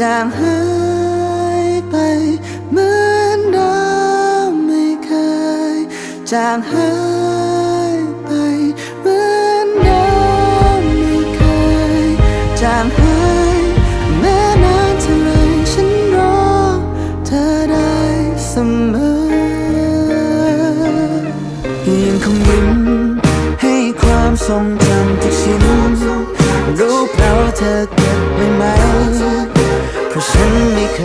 จางหายไปเหมือนเดิมไม่เคย จางหายไปเหมือนเดิมไม่เคย จางหายแม้นานเท่าไรฉันรอเธอได้เสมอยังคงยิ้มให้ความทรงจำทุกชิ้นรูปเราเธอเก็บไว้ไหม ฉันไม่เคย